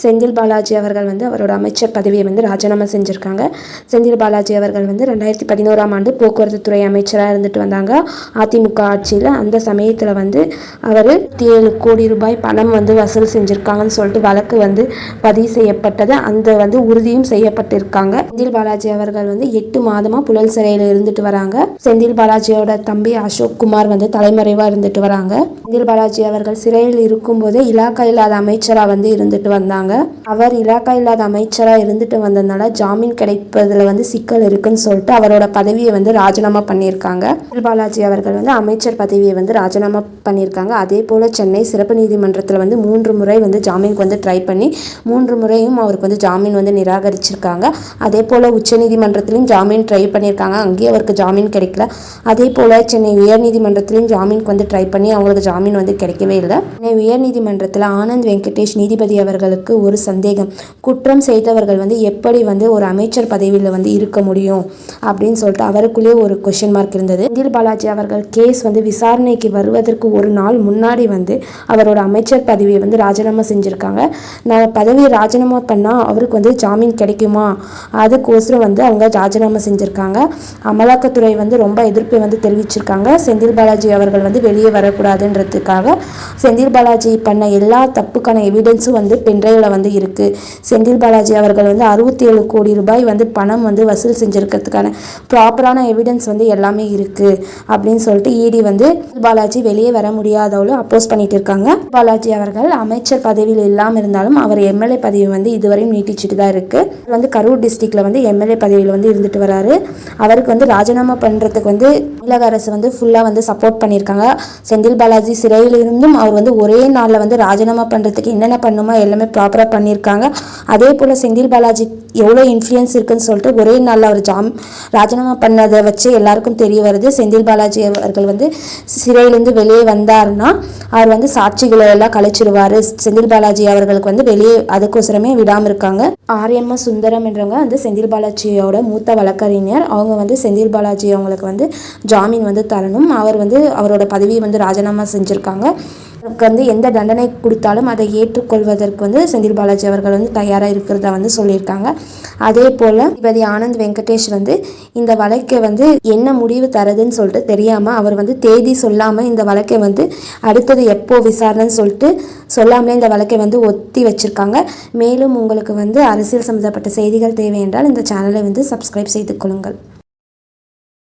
செந்தில் பாலாஜி அவர்கள் வந்து அவரோட அமைச்சர் பதவியை வந்து ராஜினாமா செஞ்சுருக்காங்க. செந்தில் பாலாஜி அவர்கள் வந்து ரெண்டாயிரத்தி பதினோராம் ஆண்டு போக்குவரத்து துறை அமைச்சராக இருந்துட்டு வந்தாங்க. அதிமுக ஆட்சியில் அந்த சமயத்தில் வந்து அவர் ஏழு கோடி ரூபாய் பணம் வந்து வசூல் செஞ்சுருக்காங்கன்னு சொல்லிட்டு வழக்கு வந்து பதிவு செய்யப்பட்டது. அந்த வந்து உறுதியும் செய்யப்பட்டிருக்காங்க. செந்தில் பாலாஜி அவர்கள் வந்து எட்டு மாதமாக புழல் சிறையில் இருந்துட்டு வராங்க. செந்தில் பாலாஜியோட தம்பி அசோக் குமார் வந்து தலைமறைவாக இருந்துட்டு வராங்க. செந்தில் பாலாஜி அவர்கள் சிறையில் இருக்கும்போது இலாக்கா இல்லாத அமைச்சராக வந்து இருந்துட்டு வந்தாங்க. அவர் இலாக்கா இல்லாத அமைச்சராக இருந்துட்டு வந்ததுனால ஜாமீன் கிடைப்பதில் வந்து சிக்கல் இருக்குன்னு சொல்லிட்டு அவரோட பதவியை வந்து ராஜினாமா பண்ணியிருக்காங்க. பாலாஜி அவர்கள் வந்து அமைச்சர் பதவியை வந்து ராஜினாமா பண்ணியிருக்காங்க. அதே போல் சென்னை சிறப்பு நீதிமன்றத்தில் வந்து மூன்று முறை வந்து ஜாமீனுக்கு வந்து ட்ரை பண்ணி மூன்று முறையும் அவருக்கு வந்து ஜாமீன் வந்து நிராகரிச்சிருக்காங்க. அதே போல் உச்சநீதிமன்றத்திலையும் ஜாமீன் ட்ரை பண்ணியிருக்காங்க. அங்கேயும் அவருக்கு ஜாமீன் கிடைக்கல. அதே போல் சென்னை உயர்நீதிமன்றத்திலையும் ஜாமீனுக்கு வந்து ட்ரை பண்ணி அவங்களுக்கு ஜாமீன் வந்து கிடைக்கவே இல்லை. சென்னை உயர்நீதிமன்றத்தில் ஆனந்த் வெங்கடேஷ் நீதிபதி அவர்களுக்கு எனக்கு ஒரு சந்தேகம். குற்றம் செய்தவர்கள் வந்து எப்படி வந்து ஒரு அமைச்சர் பதவியில் வந்து இருக்க முடியும் அப்படின்னு சொல்லிட்டு அவருக்குள்ளேயே ஒரு கொஷின் மார்க் இருந்தது. செந்தில் பாலாஜி அவர்கள் கேஸ் வந்து விசாரணைக்கு வருவதற்கு ஒரு நாள் முன்னாடி வந்து அவரோட அமைச்சர் பதவியை வந்து ராஜினாமா செஞ்சுருக்காங்க. நான் பதவியை ராஜினாமா பண்ணால் அவருக்கு வந்து ஜாமீன் கிடைக்குமா? அதுக்கோசரம் வந்து அவங்க ராஜினாமா செஞ்சுருக்காங்க. அமலாக்கத்துறை வந்து ரொம்ப எதிர்ப்பை வந்து தெரிவிச்சிருக்காங்க. செந்தில் பாலாஜி அவர்கள் வந்து வெளியே வரக்கூடாதுன்றதுக்காக செந்தில் பாலாஜி பண்ண எல்லா தப்புக்கான எவிடன்ஸும் வந்து பென்ட்ரைவில் வந்து இருக்குது செந்தில் பாலாஜி அவர்கள் வந்து அறுபத்தி ஏழு கோடி ரூபாய் வந்து பணம் வந்து வசூல் செஞ்சுருக்கிறதுக்கான ப்ராப்பரான எவிடன்ஸ் வந்து எல்லாமே இருக்குது அப்படின்னு சொல்லிட்டு இடி வந்து பாலாஜி வெளியே வர முடியாதவளும் அப்போஸ் பண்ணிட்டு இருக்காங்க. பாலாஜி அவர்கள் அமைச்சர் பதவியில் இல்லாமல் இருந்தாலும் அவர் எம்எல்ஏ பதவி வந்து இதுவரையும் நீட்டிச்சுட்டு தான் இருக்குது வந்து கரூர் டிஸ்ட்ரிக்டில் வந்து எம்எல்ஏ பதவியில் வந்து இருந்துட்டு வராரு. அவருக்கு வந்து ராஜினாமா பண்ணுறதுக்கு வந்து தமிழக அரசு வந்து ஃபுல்லாக வந்து சப்போர்ட் பண்ணியிருக்காங்க செந்தில் பாலாஜி சிறையில் இருந்தும் அவர் வந்து ஒரே நாளில் வந்து ராஜினாமா பண்ணுறதுக்கு என்னென்ன பண்ணுமோ எல்லாமே ப்ராப்பராக பண்ணியிருக்காங்க. அதே போல் செந்தில் பாலாஜி எவ்வளோ இன்ஃப்ளூயன்ஸ் இருக்குன்னு சொல்லிட்டு ஒரே நாளில் அவர் ஜாம் ராஜினாமா பண்ணதை வச்சு எல்லாருக்கும் தெரிய வருது. செந்தில் பாலாஜி அவர்கள் வந்து சிறையிலேருந்து வெளியே வந்தாருன்னா அவர் வந்து சாட்சிகளை எல்லாம் கழிச்சிருவார். செந்தில் பாலாஜி அவர்களுக்கு வந்து வெளியே அதுக்கோசரமே விடாமல் இருக்காங்க. ஆரியம்மா சுந்தரம் என்றவங்க வந்து செந்தில் பாலாஜியோட மூத்த வழக்கறிஞர். அவங்க வந்து செந்தில் பாலாஜி அவங்களுக்கு வந்து ஜாமீன் வந்து தரணும். அவர் வந்து அவரோட பதவியை வந்து ராஜினாமா செஞ்சுருக்காங்க. அவருக்கு வந்து எந்த தண்டனை கொடுத்தாலும் அதை ஏற்றுக்கொள்வதற்கு வந்து செந்தில் பாலாஜி அவர்கள் வந்து தயாராக இருக்கிறதா வந்து சொல்லியிருக்காங்க. அதே போல் நீதிபதி ஆனந்த் வெங்கடேஷ் வந்து இந்த வழக்கை வந்து என்ன முடிவு தரதுன்னு சொல்லிட்டு தெரியாமல் அவர் வந்து தேதி சொல்லாமல் இந்த வழக்கை வந்து அடுத்தது எப்போ விசாரணைன்னு சொல்லிட்டு சொல்லாமலே இந்த வழக்கை வந்து ஒத்தி வச்சுருக்காங்க. மேலும் உங்களுக்கு வந்து அரசியல் சம்மந்தப்பட்ட செய்திகள் தேவை என்றால் இந்த சேனலை வந்து சப்ஸ்கிரைப் செய்து கொள்ளுங்கள்.